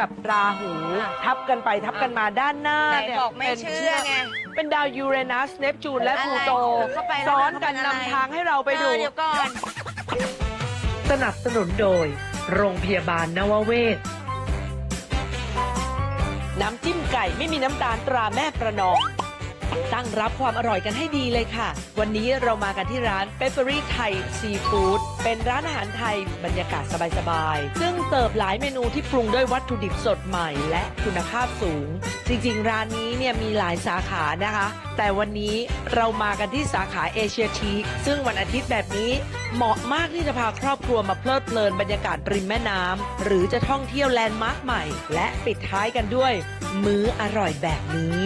กับราหู ทับกันไปทับกันมาด้านหน้าไหนเนี่ยบอกไม่เป็นเชื่อไงเป็นดาวยูเรนัสเนปจูนและพลูโตอะไรเข้าไปแล้วซ้อนกันเข้าไปอะไรนำทางให้เราไปดูเออเดี๋ยวก่อนสนับสนุนโดย โรงพยาบาลนวเวศน้ำจิ้มไก่ไม่มีน้ำตาลตราแม่ประนอม ตั้งรับความอร่อยกันให้ดีเลยค่ะ วันนี้เรามากันที่ร้านเปเปอรี่ไทยซีฟู้ดเป็นร้านอาหารไทยบรรยากาศสบายๆ ซึ่งเสิร์ฟหลายเมนูที่ปรุงด้วยวัตถุดิบสดใหม่และคุณภาพสูง จริงๆ ร้านนี้เนี่ยมีหลายสาขานะคะ แต่วันนี้เรามากันที่สาขาเอเชียทีคซึ่งวันอาทิตย์แบบนี้เหมาะมากที่จะพาครอบครัวมาเพลิดเพลินบรรยากาศริมแม่น้ำหรือจะท่องเที่ยวแลนด์มาร์คใหม่ และปิดท้ายกันด้วย มื้ออร่อยแบบนี้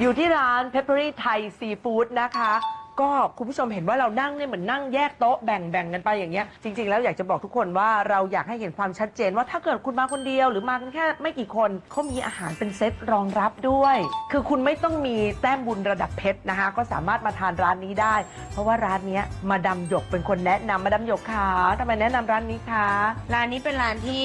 อยู่ที่ร้าน Peppery Thai Seafood นะคะ ก็คุณผู้ชมเห็นว่าเรานั่งเนี่ยเหมือนนั่งแยกโต๊ะแบ่งแบ่งกันไปอย่างเงี้ยจริง ๆ แล้วอยากจะบอกทุกคนว่าเราอยากให้เห็นความชัดเจนว่าถ้าเกิดคุณมาคนเดียว หรือมากันแค่ไม่กี่คนเขามีอาหารเป็นเซตรองรับด้วย คือคุณไม่ต้องมีแต้มบุญระดับเพชรนะคะ ก็สามารถมาทานร้านนี้ได้ เพราะว่าร้านเนี้ยมาดาหยกเป็นคนแนะนำมาดาหยกค่ะทำไมแนะนำร้านนี้คะร้านนี้เป็นร้านที่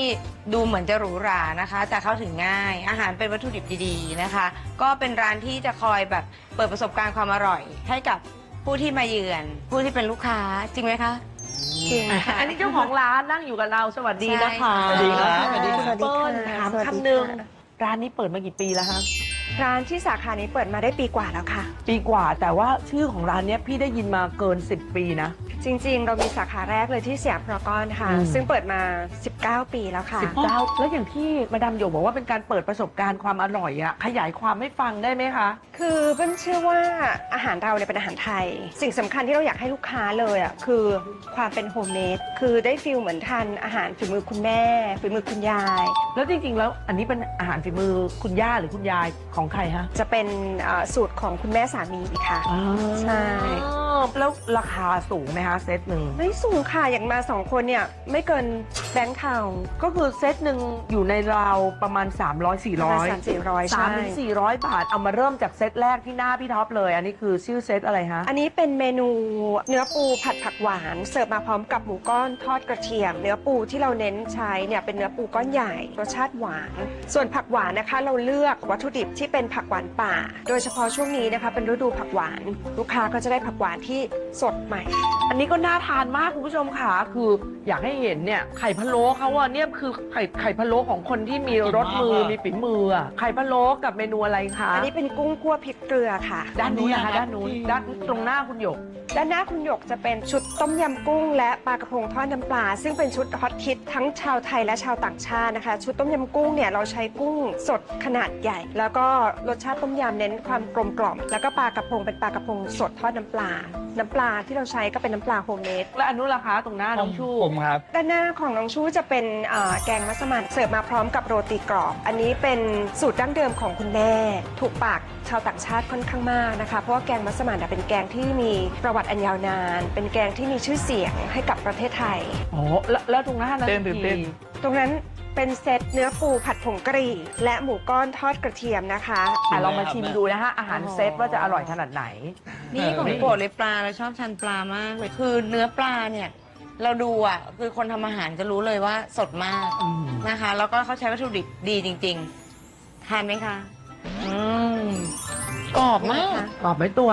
ดูเหมือนจะหรูหรานะคะ แต่เข้าถึงง่าย อาหารเป็นวัตถุดิบดีๆนะคะ ก็เป็นร้านที่จะคอยแบบเปิดประสบการณ์ความอร่อย ให้กับ ผู้ที่มาเยือน ผู้ที่เป็นลูกค้าจริงไหมคะจริงค่ะ อันนี้เจ้าของร้านนั่งอยู่กับเราสวัสดีนะคะสวัสดีครับสวัสดีสคุวัณสดีเปิ้ลค่ะถามสวัสดีคำหนึ่งค่ะร้านนี้เปิดมากี่ปีแล้วคะ ร้านที่สาขานี้เปิดมาได้ปีกว่าแล้วค่ะ ปีกว่าแต่ว่าชื่อของร้านเนี้ยพี่ได้ยินมาเกิน 10 ปีนะ จริงๆ เรามีสาขาแรกเลยที่สยามพารากอนค่ะ อืม ซึ่งเปิดมา 19 ปีแล้วค่ะ 19แล้วอย่างที่มาดามโยกบอกว่าเป็นการเปิดประสบการณ์ความอร่อยอะขยายความให้ฟังได้ไหมคะ คือเปิ้ลเชื่อว่าอาหารเราเนี่ยเป็นอาหารไทย สิ่งสำคัญที่เราอยากให้ลูกค้าเลยอะคือความเป็นโฮมเมดคือได้ฟิลเหมือนทานอาหารฝีมือคุณแม่ฝีมือคุณยาย แล้วจริงๆ แล้วอันนี้เป็นอาหารฝีมือคุณย่าหรือคุณยายของใครฮะ จะเป็นเอ่อสูตรของคุณแม่สามีค่ะ ใช่ แล้วราคาสูงไหมคะเซตหนึ่งไม่สูงค่ะอย่างมาสองคนเนี่ยไม่เกินแบงค์เทาก็คือเซตหนึ่งอยู่ในราวประมาณ 300ประมาณ400 สามสี่ร้อยสามใช่ถึงสี่ร้อยบาทเอามาเริ่มจากเซตแรกที่หน้าพี่ท็อปเลย อันนี้คือชื่อเซตอะไรฮะ อันนี้เป็นเมนูเนื้อปูผัดผักหวาน เสิร์ฟมาพร้อมกับหมูก้อนทอดกระเทียม เนื้อปูที่เราเน้นใช้เนี่ยเป็นเนื้อปูก้อนใหญ่รสชาติหวาน ส่วนผักหวานนะคะ เราเลือกวัตถุดิบที่เป็นผักหวานป่า โดยเฉพาะช่วงนี้นะคะ เป็นฤดูผักหวาน ลูกค้าก็จะได้ผักหวานที่สดใหม่ อันนี้ก็น่าทานมากคุณผู้ชมค่ะ คืออยากให้เห็นเนี่ยไข่พะโล้เขาอะเนี่ยคือไข่ไข่พะโล้ของคนที่มีรสมือมีฝีมืออะไข่พะโล้กับเมนูอะไรคะอันนี้เป็นกุ้งคั่วพริกเกลือค่ะ ด้านนู้นนะคะอันนี้นะครับด้านนู้นด้านตรงหน้าคุณหยก ด้านหน้าคุณหยกจะเป็นชุดต้มยำกุ้ง และปลากระพงทอดน้ำปลา ซึ่งเป็นชุดฮอตฮิตทั้งชาวไทยและชาวต่างชาตินะคะ ชุดต้มยำกุ้งเนี่ยเราใช้กุ้งสดขนาดใหญ่ แล้วก็รสชาติต้มยำเน้นความกลมกล่อม แล้วก็ปลากระพงเป็นปลากระพงสดทอดน้ำปลาน้ำปลาที่เราใช้ก็เป็นน้ำปลาโฮมเมดและอันนู้นราคาตรงหน้าน้องชูผมครับ ด้านหน้าของน้องชูจะเป็นเอ่อแกงมัสมั่นเสิร์ฟมาพร้อมกับโรตีกรอบ อันนี้เป็นสูตรดั้งเดิมของคุณแม่ ถูกปากชาวต่างชาติค่อนข้างมากนะคะ เพราะว่าแกงมัสมั่นน่ะเป็นแกงที่มีประวัติอันยาวนาน เป็นแกงที่มีชื่อเสียงให้กับประเทศไทย อ๋อแล้วแล้วตรงหน้านั้นเต้นตื่นเต้นกี่ตรงนั้น เป็นเซตเนื้อปูผัดผงกะหรี่ และหมูก้อนทอดกระเทียมนะคะ อะลองมาชิมดูนะฮะอาหารเซตว่าจะอร่อยขนาดไหน นี่ของโปรดเลยปลาเราชอบทานปลามากเลยคือเนื้อปลาเนี่ย เราดูอะคือคนทำอาหารจะรู้เลยว่าสดมากอืม นะคะ แล้วก็เขาใช้วัตถุดิบดีจริง ๆ ทานไหมคะ อืมกรอบมากตอบไม่ตัว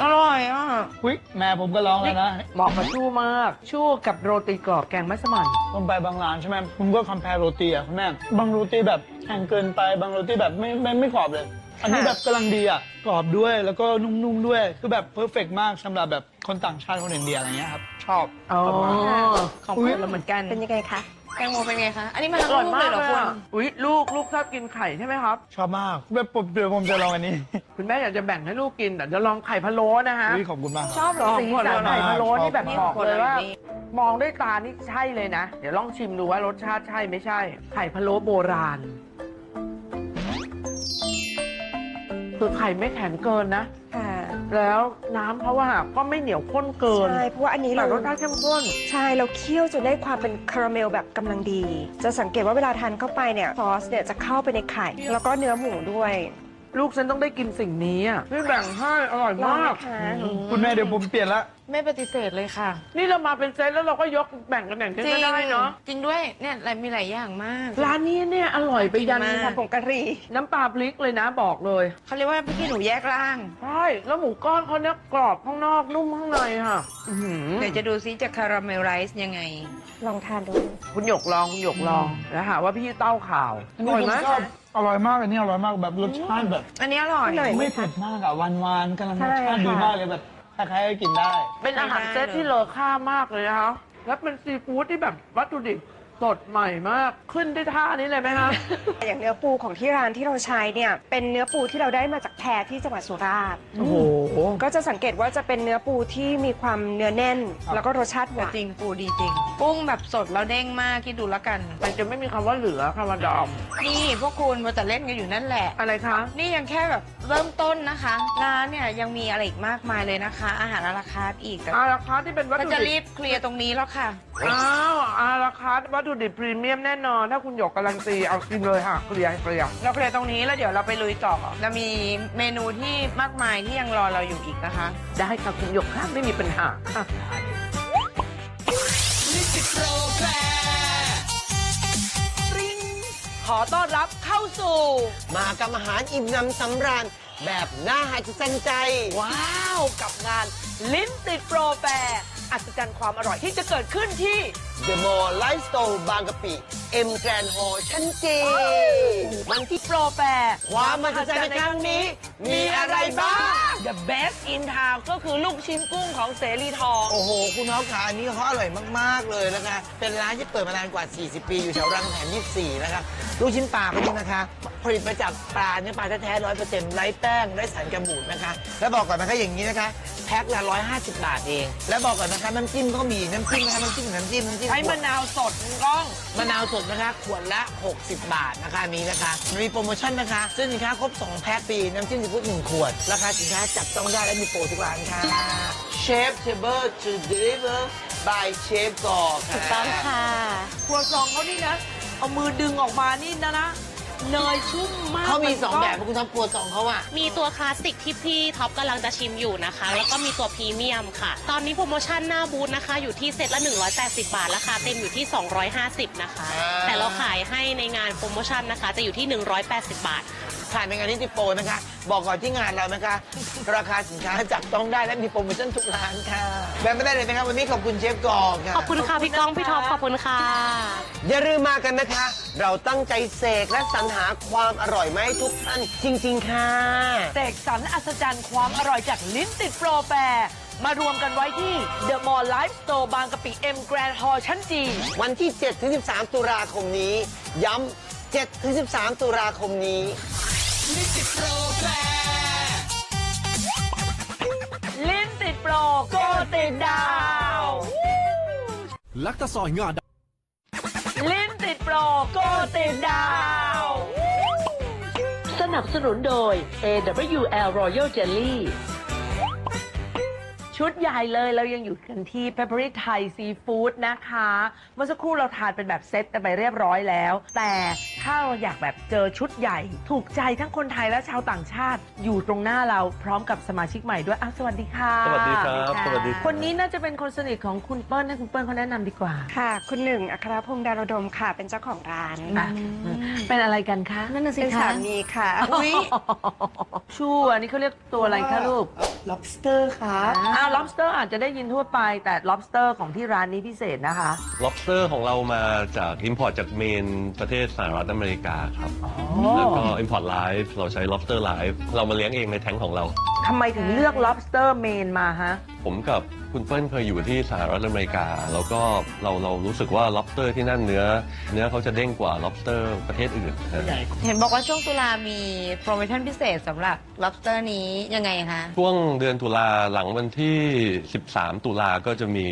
อร่อยอะวิแม่ผมก็ร้องแล้วนะเหมาะกับชู่มาก ชู่กับโรตีกรอบแกงมัสมั่นผมไปบางร้านใช่ไหมผมก็คอมเพลโรตีอะคุณแม่บางโรตีแบบแห้งเกินไปบางโรตีแบบไม่ไม่ไม่กรอบเลย อันนี้แบบกำลังดีอะกรอบด้วยแล้วก็นุ่มๆด้วย คือแบบเพอร์เฟกมากสำหรับแบบคนต่างชาติคนอินเดียอะไรเงี้ยครับ ชอบอ๋อชอบมาก ของอุ๊เพื่ยอนเราเหมือนกัน เป็นยังไงคะ แตงโมเป็นไงคะ อันนี้มาอทั้งร่อยลูกมาเลกยเหรอเลยคุณอะอุ้ยลูกลูกชอบกินไข่ใช่ไหมครับ ชอบมากแบบผมเดี๋ยวผมจะลองอันนี้คุณแม่อยากจะแบ่งให้ลูกกินแต่จะลองไข่พะโล้นะฮะวิขอบคุณมากชอบเหรอสีสันไข่พะโล้นี่แบบนี่บอกคนเลยละว่านี่มองด้วยตานี่ใช่เลยนะ เดี๋ยวลองชิมดูว่ารสชาติใช่ไม่ใช่ ไข่พะโล้โบราณ คือไข่ไม่แข็งเกินนะ ค่ะแล้วน้ำเขาว่าก็ไม่เหนียวข้นเกินใช่เพราะว่าอันนี้แต่เรารสชาติเข้มข้น ใช่เราเคี่ยวจนได้ความเป็นคาราเมลแบบกำลังดี จะสังเกตว่าเวลาทานเข้าไปเนี่ยซอสเนี่ยจะเข้าไปในไข่ แล้วก็เนื้อหมูด้วย ลูกฉันต้องได้กินสิ่งนี้อะไม่แบ่งให้อร่อยลองมากนะคะ คุณแม่เดี๋ยวผมเปลี่ยนละ ไม่ปฏิเสธเลยค่ะนี่เรามาเป็นเซตแล้วเราก็ยกแบ่งกันแบ่งกันก็ได้เนาะจริงด้วยเนี่ยหลายมีหลายอย่างมาก ร้านนี้เนี่ยอร่อยไปยันกินมากผงกะหรี่น้ำปลาพริกเลยนะบอกเลยเขาเรียกว่าพี่หนูแยกร่าง ใช่แล้วหมูก้อนเขาเนี่ยกรอบข้างนอกนุ่มข้างในค่ะอื้อหือเดี๋ยวจะดูซิจะคาราเมลไรซ์ยังไง ลองทานดู คุณหยกลองคุณหยกลองแล้วหาว่าพี่เต้าข่าวอันนี้ผมชอบอร่อยมากอันนี้อร่อยมากแบบรสชาติแบบ อันนี้อร่อยอร่อยไม่เผ็ดมากอะหวานๆกำลังรสชาติใช่ค่ะดีมากเลยแบบ ใครๆก็กินได้ เป็นอาหารเซตที่เลอค่ามากเลยนะคะ แล้วเป็นซีฟู้ดที่แบบวัตถุดิบ สดใหม่มากขึ้นด้วยท่านี้เลยไหมคะ อย่างเนื้อปูของที่ร้านที่เราใช้เนี่ยเป็นเนื้อปูที่เราได้มาจากแพที่จังหวัดสุราษฎร์โอ้โห ก็จะสังเกตว่าจะเป็นเนื้อปูที่มีความเนื้อแน่น ครับ แล้วก็รสชาติหแต่วาน จริงปูดีจริง กุ้งแบบสดแล้วเด้งมากคิดดูแล้วกัน มันจะไม่มีคำว่าเหลือคำว่าดอม นี่พวกคุณมัวแต่เล่นกันอยู่นั่นแหละ อะไรคะ นี่ยังแค่แบบเริ่มต้นนะคะร้านเนี่ยยังมีอะไรอีกมากมายเลยนะคะ อาหารอาราคาร์ทอีกแต่อาราคาร์ทที่เป็นวัตก็ถุจะดิรีบบเคลียร์ตรงนี้แล้วค่ะ อ้าวอาราคาร์ทวัตถุดิบพรีเมียมแน่นอน ถ้าคุณหยกการันตีเอากินเลยค่ะเคลียร์เคลียร์เราเคลียร์ตรงนี้แล้วเดี๋ยวเราไปลุยต่อเรามีเมนูที่มากมายที่ยังรอเราอยู่อีกนะคะ ได้ค่ะคุณหยกค่ะไม่มีปัญหาค่ะขอต้อนรับเข้าสู่ มากับอาหารอิ่มน้ำสำราญแบบน่าหัศจรรย์ใจ ว้าว กับงานลิ้นติดโปรแฟร์ อัศจรรย์ความอร่อยที่จะเกิดขึ้นที่ The Mall Life Store บางกะปิ M Grand Hall ชั้นจีวันที่โปรแฟร์ความมหัศจรรย์ในครั้งนี้ มีอะไรบ้าง The best in town ก็คือลูกชิ้นกุ้งของเสรีทอง โอ้โห คุณน้องขาอันนี้เขาอร่อยมาก ๆ เลยนะคะ เป็นร้านที่เปิดมานานกว่า 40 ปี อยู่แถวรังแถม24 นะคะ ลูกชิ้นปลาเขานี่นะคะผลิตมาจากปลาเนื้อปลาแท้ๆร้อยเปอร์เซ็นต์ไร้แป้งไร้สารกันบูดนะคะ แล้วบอกก่อนนะคะอย่างนี้นะคะ แพ็คละ150บาทเอง แล้วบอกก่อนนะคะน้ำจิ้มก็มีน้ำจิ้มนะคะน้ำจิ้มน้ำจิ้มน้ำจิ้มใช้มะนาวสดคุณก้องมะนาวสดนะคะขวดละ 60 บาทนะคะอันนี้นะคะมันมีโปรโมชั่นนะคะซื้อสินค้าครบ 2 แพ็คฟรีน้ำจิ้มซีฟู้ด1ขวดราคาสินค้าจับต้องได้และมีโปรทุกร้านค่ะ Chef Table to deliver by Chef กอค่ะต้องค่ะครัวซองเขานี่นะเอามือดึงออกมานี่นะนะ เนยชุ่มมากเขามีนสองก็แบบคุณทำครัวซองเขาอะมีตัวคลาสสิกที่พี่ท็อปกำลังจะชิมอยู่นะคะ แล้วก็มีตัวพรีเมียมค่ะ ตอนนี้โปรโมชั่นหน้าบูธนะคะ อยู่ที่เซตละ 180 บาทราคาเต็มอยู่ที่ 250 นะคะ แต่เราขายให้ในงานโปรโมชั่นนะคะ จะอยู่ที่ 180 บาท ผ่านในงานที่ติโปรนะคะ บอกก่อนที่งานเรานะคะ ราคาสินค้าจับต้องได้และมีโปรโมชั่นทุกร้านค่ะแบบไม่ได้เลยนะคะวันนี้ขอบคุณเชฟกอค่ะ ขอบคุณค่ะพี่ก้องพี่ท็อปขอบคุณค่ะ อย่าลืมมากันนะคะ เราตั้งใจเสกและสรรหาความอร่อยมาให้ทุกท่านจริง ๆ ค่ะ เสกสรรอัศจรรย์ความอร่อยจากลิ้นติดโปรแฟร์มารวมกันไว้ที่ The Mall Life Store บางกะปิ M Grand Hall ชั้นจีวันที่ 7-13 ตุลาคมนี้ ย้ำ7-13 ตุลาคมนี้ ลิ้นติดโปรโกติดดาว ลักตะซอยงาดลิ้นติดโปรโกติดดาว สนับสนุนโดย AWL Royal Jelly ชุดใหญ่เลยเรายังอยู่กันที่ Peppery Thai Seafood นะคะ เมื่อสักครู่เราทานเป็นแบบเซตกันไปเรียบร้อยแล้ว แต่ถ้าเราอยากแบบเจอชุดใหญ่ ถูกใจทั้งคนไทยและชาวต่างชาติอยู่ตรงหน้าเราพร้อมกับสมาชิกใหม่ด้วยอะสวัสดีค่ะสวัสดีครับสวัสดีคนนี้น่าจะเป็นคนสนิทของคุณเปิ้ลให้คุณเปิ้ลเขาแนะนำดีกว่าค่ะ คุณหนึ่งอัครพงษ์ดารดมค่ะ เป็นเจ้าของร้านอะเป็นอะไรกันคะนั่นน่ะสิเป็นคะสามีค่ะอุ้ยชูอันนี้เขาเรียกตัวอะไรคะลูก lobster ค่ะอ้าว lobster อาจจะได้ยินทั่วไปแต่ lobster ของที่ร้านนี้พิเศษนะคะ lobster ของเรามาจาก import จากเมนประเทศสหรัฐอเมริกาครับ แล้วก็ import live เราใช้ lobster live เรามาเลี้ยงเองในแท้งของเรา ทำไมถึงเลือก lobster main มาฮะ ผมกับ คุณเปิ้ลเคยอยู่ที่สหรัฐอเมริกา แล้วก็เราเรารู้สึกว่า lobster ที่นั่นเนื้อ เนื้อเขาจะเด้งกว่า lobster ประเทศอื่นนะเห็นบอกว่าช่วงตุลามีโปรโมชั่นพิเศษสำหรับ lobster นี้ยังไงคะ ช่วงเดือนตุลาหลังวันที่ 13 ตุลาก็จะมี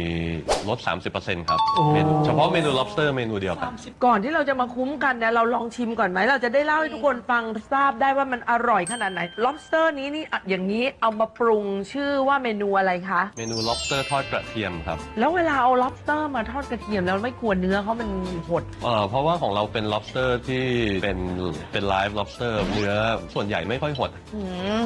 ลด 30%ครับเมนูเฉพาะเมนู lobster เมนูเดียวครับ ก่อนที่เราจะมาคุ้มกันเนี่ยเราลองชิมก่อนไหม เราจะได้เล่าให้ทุกคนฟังทราบได้ว่ามันอร่อยขนาดไหน lobster นี้นี่อะอย่างนี้เอามาปรุงชื่อว่าเมนูอะไรคะ เมนู lobster ทอดกระเทียมครับ แล้วเวลาเอา lobster มาทอดกระเทียมแล้วไม่กลัวเนื้อเขามันหด เอ่อเพราะว่าของเราเป็น lobster ที่เป็นเป็น live lobster เนื้อส่วนใหญ่ไม่ค่อยหด อืม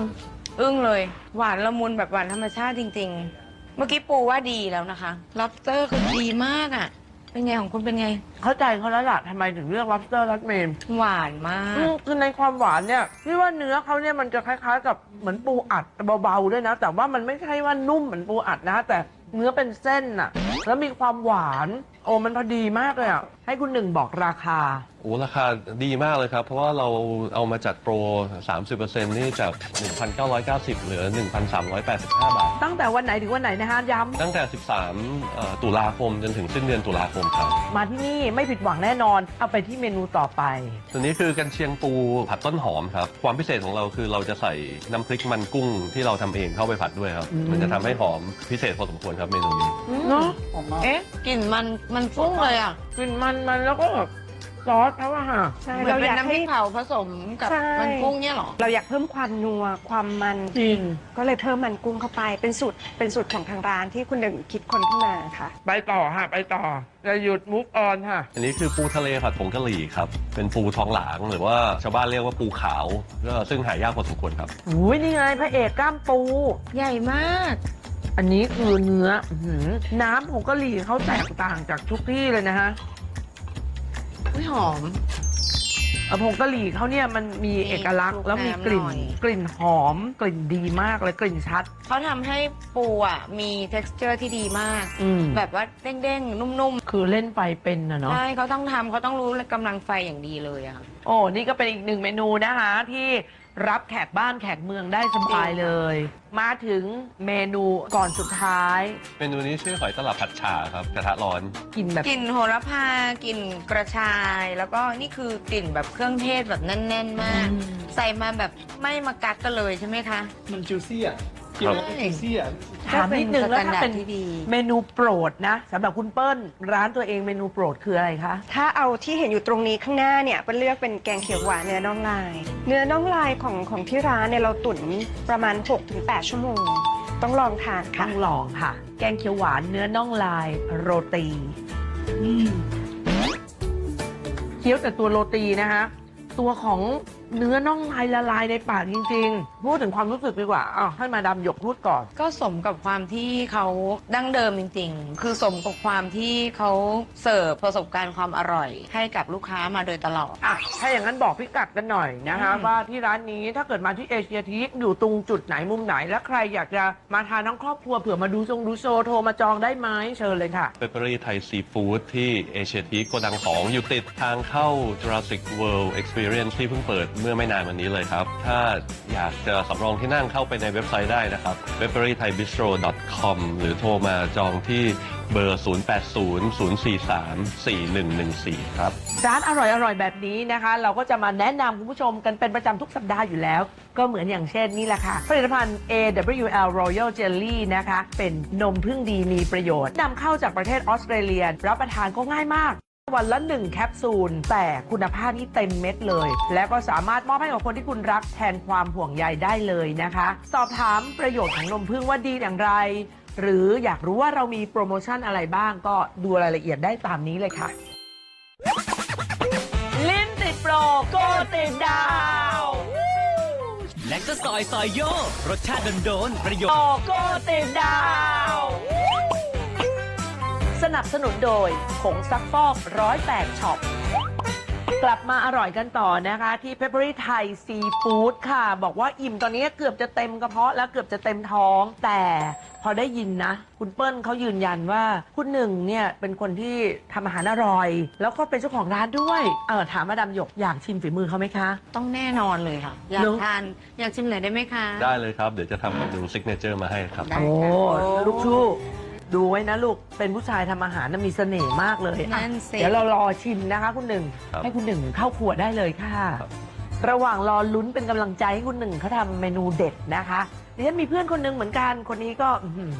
อึ้งเลย หวานละมุนแบบหวานธรรมชาติจริงๆมื่อกี้ปูว่าดีแล้วนะคะ lobster คือดีมากอะ เป็นไงของคุณเป็นไง เข้าใจเขาแล้วล่ะทำไมถึงเลือก lobster รัดเมนหวานมากคือในความหวานเนี่ยพี่ว่าเนื้อเขาเนี่ยมันจะคล้ายๆ กับเหมือนปูอัดเบาๆด้วยนะ แต่ว่ามันไม่ใช่ว่านุ่มเหมือนปูอัดนะ แต่เนื้อเป็นเส้นอะแล้วมีความหวาน โอ้มันพอดีมากเลยอะให้คุณหนึ่งบอกราคา โอ้ราคาดีมากเลยครับ เพราะว่าเราเอามาจัดโปร 30%นี่จาก 1,990 เหลือ 1,385 บาท ตั้งแต่วันไหนถึงวันไหนนะฮะย้ตั้งแต่ 13เอ่อตุลาคมจนถึงสิ้นเดือนตุลาคมครับำมาที่นี่ไม่ผิดหวังแน่นอน เอาไปที่เมนูต่อไป ตัวนี้คือกันเชียงปูผัดต้นหอมครับ ความพิเศษของเราคือเราจะใส่น้ำพริกมันกุ้งที่เราทำเองเข้าไปผัดด้วยครับอืมมันจะทำให้หอมพิเศษพอสมควรครับเมนูนี้ เนาะหอมมากเอ๊ะกลิ่นมันมันฟุ้งเลยอะ กลิ่นมันมันแล้วก็แบบ ซอสเขาอะค่ะใช่เหมือนเราเป็อนยากน้ำพให้ริกเผาผสมกับใช่มันกุ้งเนี่ยเหรอ เราอยากเพิ่มความนัวความมัน จริง ก็เลยเพิ่มมันกุ้งเข้าไปเป็นสูตรเป็นสูตรของทางร้านที่คุณหนึ่งคิดคนขึ้นมาค่ะ ไปต่อค่ะ ไปต่อจะหยุดมุกออนค่ะ อันนี้คือปูทะเลผัดผงกะหรี่ครับ เป็นปูทองหลางหรือว่าชาวบ้านเรียกว่าปูขาวก็ซึ่งหายากพอสมควรครับ อุ้ยนี่ไงพระเอกกล้ามปู ใหญ่มาก อันนี้คือเนื้ออื้อหือน้ำผงกะหรี่เขาแตกต่างจากทุกที่เลยนะฮะ อุ้ยหอมเอ่อผงกะหรี่เขาเนี่ยมันมีเอกลักษณ์แล้วมีกลิ่นน้ำหน่อย กลิ่นหอม กลิ่นดีมากเลยกลิ่นชัด เขาทำให้ปูอะมี texture ที่ดีมาก อืมแบบว่าเด้งๆ นุ่มคือเล่นไฟเป็นนะๆเนาะ ใช่เขาต้องทำเขาต้องรู้กำลังไฟอย่างดีเลยอะค่ะ โอ้ นี่ก็เป็นอีกหนึ่งเมนูนะคะ ที่ รับแขกบ้านแขกเมืองได้สบายเลย มาถึงเมนูก่อนสุดท้าย เมนูนี้ชื่อหอยตลับผัดฉ่าครับกระทะร้อน กินแบบ กลิ่นโหระพากลิ่นกระชาย แล้วก็นี่คือกลิ่นแบบเครื่องเทศแบบแน่น ๆ มาก อืม ใส่มาแบบไม่มากัดกันเลยใช่ไหมคะ มันจิวซี่อะ กินแล้วมันจิวซี่อะถามนิดนึงแล้วถ้าเป็นก็เป็นสแตนดาร์ดที่ดีเมนูโปรดนะสำหรับคุณเปิ้ลร้านตัวเองเมนูโปรดคืออะไรคะ ถ้าเอาที่เห็นอยู่ตรงนี้ข้างหน้าเนี่ยเป็นเลือกเป็นแกงเขียวหวานเนื้อน่องลาย เนื้อน่องลายของของที่ร้านเนี่ยเราตุ๋นประมาณ 6-8 ชั่วโมง ต้องลองทานต้ค่ะองลองค่ะ แกงเขียวหวานเนื้อน่องลายโรตีเคี้ยวแต่ตัวโรตีนะคะตัวของ เนื้อน่องลายละลายในปากจริง ๆ พูดถึงความรู้สึกดีกว่าอ้าวให้มาดามหยกพูดก่อน ก็สมกับความที่เขาดั้งเดิมจริง ๆ คือสมกับความที่เขาเสิร์ฟประสบการณ์ความอร่อย ให้กับลูกค้ามาโดยตลอด อะ ถ้าอย่างนั้นบอกพิกัดกันหน่อยนะคะ อืม ว่าที่ร้านนี้ถ้าเกิดมาที่เอเชียทีอยู่ตรงจุดไหนมุมไหน และใครอยากจะมาทานทั้งครอบครัวเผื่อมาดูทรงดูโชว์โทรมาจองได้ไหมเชิญเลยค่ะเ e เ e อรี่ไทยซีฟู้ดที่เอเชียทีโกดังของอยู่ติดทางเข้า Jurassic World Experience ที่เพิ่งเปิดเมื่อไม่นานวันนี้เลยครับ ถ้าอยากจะสำรองที่นั่งเข้าไปในเว็บไซต์ได้นะครับ w e b e r y t h a i b i s t r o com หรือโทรมาจองที่เบอร์ 0800434114 ครับ ร้านอร่อยๆแบบนี้นะคะ เราก็จะมาแนะนำคุณผู้ชมกันเป็นประจำทุกสัปดาห์อยู่แล้ว ก็เหมือนอย่างเช่นนี่แหละค่ะ ผลิตภัณฑ์ AWL Royal Jelly นะคะ เป็นนมพึ่งดีมีประโยชน์นำเข้าจากประเทศออสเตรเลีย รับประทานก็ง่ายมาก วันละ 1 แคปซูล แต่คุณภาพนี่เต็มเม็ดเลย แล้วก็สามารถมอบให้กับคนที่คุณรักแทนความห่วงใยได้เลยนะคะ สอบถามประโยชน์ของนมพึ่งว่าดีอย่างไร หรืออยากรู้ว่าเรามีโปรโมชั่นอะไรบ้างก็ดูรายละเอียดได้ตามนี้เลยค่ะ ลิ้นติดโปรโกติดดาวแลคตาซอยซอยโยรสชาติโดนๆประโยชโปน์รโกติดดาว สนับสนุนโดยผงซักฟอกร้อยแปดช็อป กลับมาอร่อยกันต่อนะคะ ที่ Peppery Thai Seafood ค่ะ บอกว่าอิ่มตอนนี้เกือบจะเต็มกระเพาะแล้วเกือบจะเต็มท้อง แต่พอได้ยินนะ คุณเปิ้ลเขายืนยันว่า คุณหนึ่งเนี่ยเป็นคนที่ทำอาหารอร่อย แล้วก็เป็นเจ้าของร้านด้วยเออถามมาดามหยกอยากชิมฝีมือเขาไหมคะ ต้องแน่นอนเลยค่ะ อยาเนกอะ ทาน อยากชิมหน่อยได้ไหมคะ ได้เลยครับ เดี๋ยวจะทำเมนูซิกเนเจอร์มาให้ครับ ได้ โอ้ค่ะ ลูกชู ดูไว้นะลูก เป็นผู้ชายทำอาหารน่ะมีเสน่ห์มากเลยอะนั่นสิ เดี๋ยวเรารอชิมนะคะ คุณหนึ่ง ครับให้คุณหนึ่งเข้าครัวได้เลยค่ะ ครับ ระหว่างรอลุ้นเป็นกำลังใจให้คุณหนึ่งเขาทำเมนูเด็ดนะคะดิฉันมีเพื่อนคนหนึ่งเหมือนกันคนนี้ก็อื้อหือ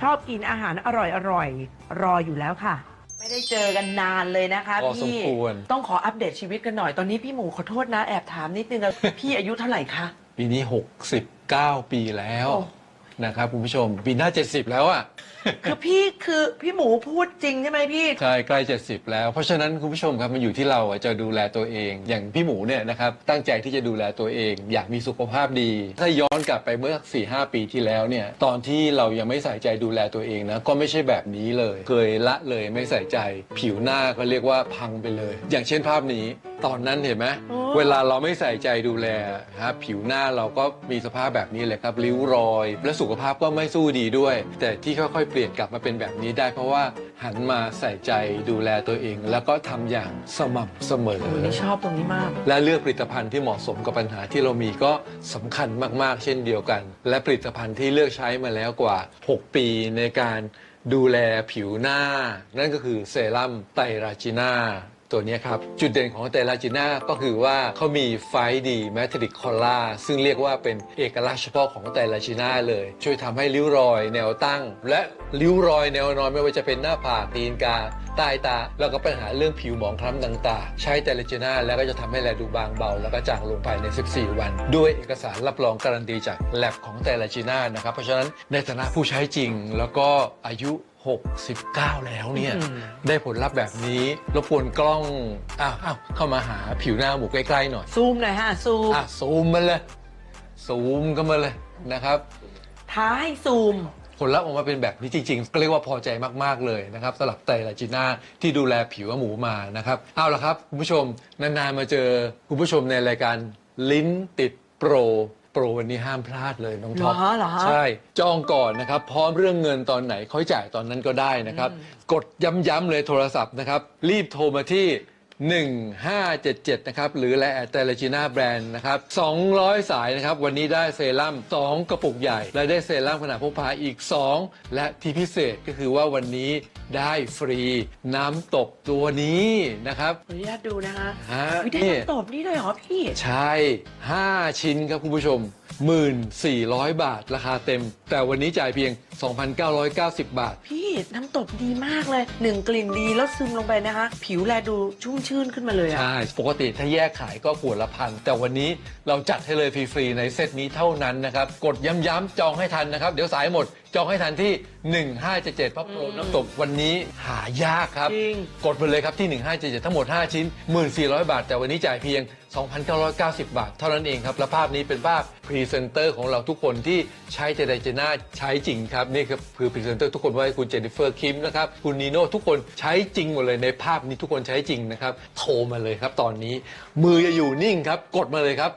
ชอบกินอาหารอร่อยๆ รออยู่แล้วค่ะ ไม่ได้เจอกันนานเลยนะคะพอสมพี่ ควร ต้องขออัปเดตชีวิตกันหน่อยตอนนี้พี่หมูขอโทษนะแอบถามนิดนึงอะ พี่อายุเท่าไหร่คะ ปีนี้ 69 ปีแล้ว โอ้ นะครับคุณผู้ชมปีหน้า 70 แล้วอะ คือพี่คือพี่หมูพูดจริงใช่ไหมพี่ ใช่ใกล้ 70 แล้ว เพราะฉะนั้นคุณผู้ชมครับมันอยู่ที่เราอะจะดูแลตัวเอง อย่างพี่หมูเนี่ยนะครับตั้งใจที่จะดูแลตัวเอง อยากมีสุขภาพดี ถ้าย้อนกลับไปเมื่อ4-5ปีที่แล้วเนี่ยตอนที่เรายังไม่ใส่ใจดูแลตัวเองนะก็ไม่ใช่แบบนี้เลย เคยละเลยไม่ใส่ใจ ผิวหน้าก็เรียกว่าพังไปเลย อย่างเช่นภาพนี้ ตอนนั้นเห็นไหมโอ้ เวลาเราไม่ใส่ใจดูแลฮะผิวหน้าเราก็มีสภาพแบบนี้เลยครับริ้วรอยและสุขภาพก็ไม่สู้ดีด้วย แต่ที่ค่อยๆ เปลี่ยนกลับมาเป็นแบบนี้ได้ เพราะว่าหันมาใส่ใจดูแลตัวเอง แล้วก็ทำอย่างสม่ำเสมอโอ้ยนี่ชอบตรงนี้มาก และเลือกผลิตภัณฑ์ที่เหมาะสมกับปัญหาที่เรามีก็สำคัญมาก ๆ เช่นเดียวกัน และผลิตภัณฑ์ที่เลือกใช้มาแล้วกว่า 6 ปีในการดูแลผิวหน้า นั่นก็คือเซรั่มไตรราจิน่า ตัวนี้ครับ จุดเด่นของไตรราจิน่าก็คือว่าเขามีไฟดีแมทริกคอล่าซึ่งเรียกว่าเป็นเอกลักษณ์เฉพาะของไตรราจิน่าเลย ช่วยทำให้ริ้วรอยแนวตั้ง และริ้วรอยแนวนอนไม่ว่าจะเป็นหน้าผากตีนกาใต้ตา แล้วก็ปัญหาเรื่องผิวหมองคล้ำต่างๆ ใช้แต่เลจิน่าแล้วก็จะทำให้แลดูบางเบา แล้วก็จางลงภายใน 14 วัน ด้วยเอกสารรับรองการันตีจากแลบของแต่เลจิน่านะครับเพราะฉะนั้นในฐานะผู้ใช้จริงแล้วก็อายุ 69 แล้วเนี่ยอืมได้ผลลัพธ์แบบนี้รบกวนกล้องอ้าวอ้าวเข้ามาหาผิวหน้าหมูใกล้ๆหน่อยซูมหน่อยฮะซูมอะซูมมาเลยซูมกันมาเลยนะครับ ท้าให้ซูม ผลลัพธ์ออกมาเป็นแบบนี้จริงๆก็เรียกว่าพอใจมากๆเลยนะครับสำหรับไตรลาจิน่าที่ดูแลผิวหมูมานะครับ เอาละครับ คุณผู้ชมนานๆมาเจอคุณผู้ชมในรายการลิ้นติดโปรโป รวันนี้ห้ามพลาดเลยน้องท็อปเหรอเหรอใช่ จองก่อนนะครับ พร้อมเรื่องเงินตอนไหนค่อยจ่ายตอนนั้นก็ได้นะครับ กดย้ำๆเลยโทรศัพท์นะครับ รีบโทรมาที่ 1577 นะครับ หรือและแอดเตลจิน่าแบรนด์นะครับ 200 สายนะครับ วันนี้ได้เซรั่ม2 กระปุกใหญ่ และได้เซรั่มขนาดพกพาอีก 2 และที่พิเศษก็คือว่าวันนี้ได้ฟรีน้ำตกตัวนี้นะครับขออนุญาตดูนะคะฮะวิได้นี่น้ำตบนี่เลยเหรอพี่ ใช่ 5 ชิ้นครับคุณผู้ชม 1,400 บาท ราคาเต็ม แต่วันนี้จ่ายเพียง 2,990 บาท พี่น้ำตบดีมากเลยหนึ่งกลิ่นดีแล้วซึมลงไปนะคะ ผิวแลดูชุ่มชื่นขึ้นมาเลยอะ ใช่ ปกติถ้าแยกขายก็ขวดละพัน แต่วันนี้เราจัดให้เลยฟรีๆในเซตนี้เท่านั้นนะครับ กดย้ำๆจองให้ทันนะครับ เดี๋ยวสายหมดจ องให้ทันที่ 1577เพราะโปรน้ำตกวันนี้หายากครับ จริง กดไปเลยครับที่ 1577 ทั้งหมด 5 ชิ้น 1,400 บาท แต่วันนี้จ่ายเพียง 2,990 บาท เท่านั้นเองครับ และภาพนี้เป็นภาพพรีเซนเตอร์ของเราทุกคนที่ใช้เจไดเจน่าใช้จริงครับ นี่คือคือพรีเซนเตอร์ทุกคนว่าคุณเจนนิเฟอร์คิมนะครับ คุณนีโน่ทุกคนใช้จริงหมดเลยในภาพนี้ทุกคนใช้จริงนะครับ โทรมาเลยครับตอนนี้ มือจะอยู่นิ่งครับ กดมาเลยครับ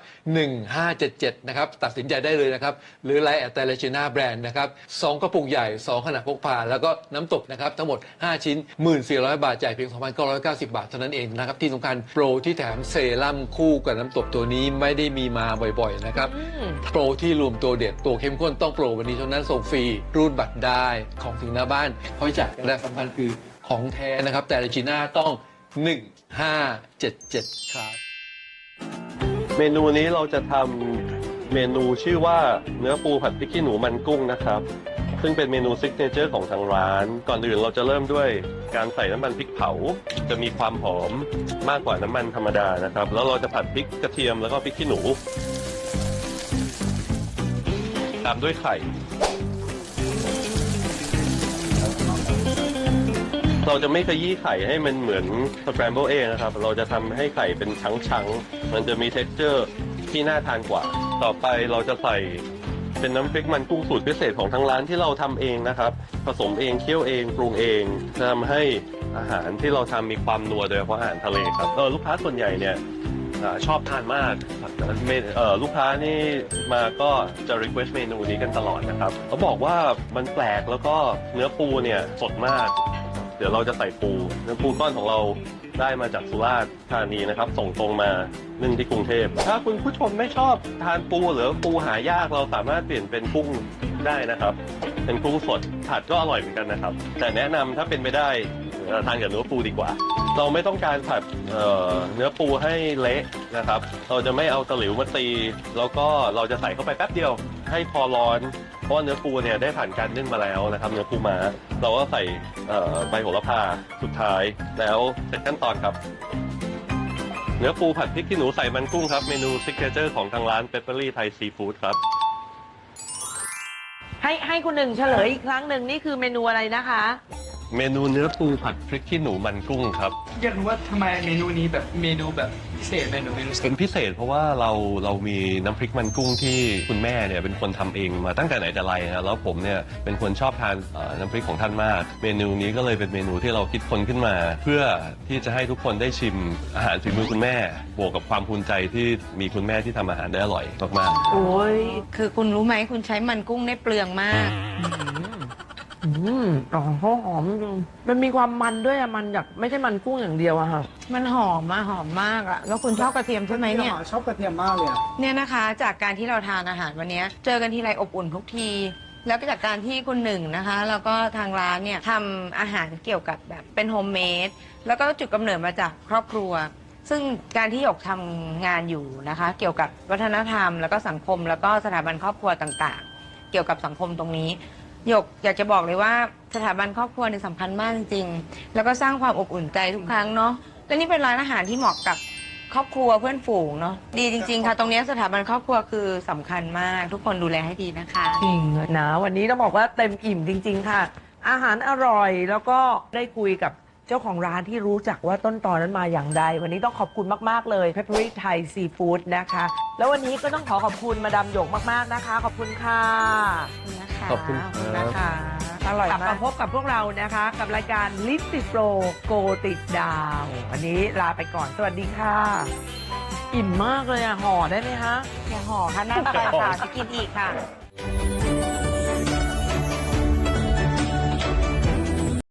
1577 นะครับ ตัดสินใจได้เลยนะครับ หรือไลน์แอตเตลเจน่าแบรนด์นะครับสองกระปุกใหญ่ 2 ขนาดพกพา แล้วก็น้ำตกนะครับทั้งหมด 5 ชิ้น 1,400 บาทจ่ายเพียง 2,990 บาทเท่านั้นเองนะครับที่สำคัญโปรที่แถมเซรั่มคู่กับน้ำตกตัวนี้ไม่ได้มีมาบ่อยๆนะครับอืมโปรที่รวมตัวเด็ดตัวเข้มข้นต้องโปรวันนี้เท่านั้นส่งฟรีรูดบัตรได้ของถึงหน้าบ้านค่อยจ่ายกันและสำคัญคือของแท้นะครับ แต่ละจีน่าต้อง 1577 ครับ เมนูนี้เราจะทำเมนูชื่อว่าเนื้อปูผัดพริกขี้หนูมันกุ้งนะครับ ซึ่งเป็นเมนูซิกเนเจอร์ของทางร้าน ก่อนอื่นเราจะเริ่มด้วยการใส่น้ำมันพริกเผา จะมีความหอมมากกว่าน้ำมันธรรมดานะครับ แล้วเราจะผัดพริกกระเทียมแล้วก็พริกขี้หนู ตามด้วยไข่เราจะไม่ขยี้ไข่ให้มันเหมือนสแครมเบิลเอนะครับ เราจะทำให้ไข่เป็นชั้งๆ มันจะมีเท็กเจอร์ที่น่าทานกว่า ต่อไปเราจะใส่ เป็นน้ำพริกมันกุ้งสูตรพิเศษของทางร้านที่เราทำเองนะครับ ผสมเองเคี่ยวเองปรุงเองจะทำให้อาหารที่เราทำมีความนัวโดยเฉพาะอาหารทะเลครับเออลูกค้าส่วนใหญ่เนี่ยอ่าชอบทานมากเมนเออลูกค้านี่มาก็จะ request เมนูนี้กันตลอดนะครับเขาบอกว่ามันแปลกแล้วก็เนื้อปูเนี่ยสดมาก เดี๋ยวเราจะใส่ปูเนื้อปูก้อนของเรา ได้มาจากสุราษฎร์ธานีนะครับ ส่งตรงมานึ่งที่กรุงเทพ ถ้าคุณผู้ชมไม่ชอบทานปูหรือปูหายากเราสามารถเปลี่ยนเป็นกุ้งได้นะครับ เป็นกุ้งสดผัดก็อร่อยเหมือนกันนะครับ แต่แนะนำถ้าเป็นไปได้ อ่อทานกับเนื้อปูดีกว่า เราไม่ต้องการผัดเอ่อเนื้อปูให้เละนะครับ เราจะไม่เอาตะหลิวมาตี แล้วก็เราจะใส่เข้าไปแป๊บเดียว ให้พอร้อน เพราะว่าเนื้อปูเนี่ยได้ผ่านการนึ่งมาแล้วนะครับ เนื้อปูม้าเราก็ใส่เอ่อใบโหระพาสุดท้ายแล้วเสร็จขั้นตอนครับเนื้อปูผัดพริกขี้หนูใส่มันกุ้งครับ เมนูซิกเนเจอร์ของทางร้านเปปเปอรี่ไทยซีฟู้ดครับ ให้ให้คุณหนึ่งเฉลยอีกครั้งหนึ่งนี่คือเมนูอะไรนะคะ เมนูเนื้อปูผัดพริกขี้หนูมันกุ้งครับ อยากรู้ว่าทำไมเมนูนี้แบบเมนูแบบพิเศษเมนูเมนูเป็นพิเศษเพราะว่าเราเรามีน้ำพริกมันกุ้งที่คุณแม่เนี่ยเป็นคนทำเองมาตั้งแต่ไหนแต่ไรนะแล้วผมเนี่ยเป็นคนชอบทานเอ่อน้ำพริกของท่านมาก เมนูนี้ก็เลยเป็นเมนูที่เราคิดคนขึ้นมา เพื่อที่จะให้ทุกคนได้ชิมอาหารฝีมือคุณแม่ บวกกับความภูมิใจที่มีคุณแม่ที่ทำอาหารได้อร่อยมากๆ โอ้ยคือคุณรู้ไหมคุณใช้มันกุ้งได้เปลืองมาก อืมอ๋อเขาหอมจริงมันมีความมันด้วยอะมันจากไม่ใช่มันกุ้งอย่างเดียวอะค่ะมันหอมมาหอมมากอะแล้วคุณชอบกระเทียมใช่ไหมเนี่ย ชอบกระเทียมมากเลยอะเนี่ยนะคะ จากการที่เราทานอาหารวันเนี้ยเจอกันทีไรอบอุ่นทุกที แล้วก็จากการที่คุณหนึ่งนะคะ แล้วก็ทางร้านเนี่ยทำอาหารเกี่ยวกับแบบเป็นโฮมเมดแล้วก็จุดกำเนิดมาจากครอบครัว ซึ่งการที่หยกทำงานอยู่นะคะ เกี่ยวกับวัฒนธรรมแล้วก็สังคมแล้วก็สถาบันครอบครัวต่างๆ เกี่ยวกับสังคมตรงนี้ หยกอยากจะบอกเลยว่าสถาบันครอบครัวเนี่ยสำคัญมากจริงๆ แล้วก็สร้างความอบอุ่นใจทุกครั้งเนาะ และนี่เป็นร้านอาหารที่เหมาะกับครอบครัวเพื่อนฝูงเนาะ ดีจริง ๆ ค่ะ ตรงเนี้ยสถาบันครอบครัวคือสำคัญมาก ทุกคนดูแลให้ดีนะคะ จริงนะวันนี้ต้องบอกว่าเต็มอิ่มจริง ๆ ค่ะ อาหารอร่อยแล้วก็ได้คุยกับ เจ้าของร้านที่รู้จักว่าต้นตอนั้นมาอย่างใด วันนี้ต้องขอบคุณมาก ๆ เลย Peppery Thai Seafood นะคะ แล้ววันนี้ก็ต้องขอขอบคุณมาดามหยกมาก ๆ นะคะ ขอบคุณค่ะขอบคุณครับ นะคะอร่อยกลับมามาก พบกับพวกเรานะคะ กับรายการลิปติดโปรโกติดดาววันนี้ลาไปก่อนสวัสดีค่ะ อิ่มมากเลยอะห่อได้ไหมคะ อย่าห่อค่ะนั่งไปค่ะจะกินอีกค่ะ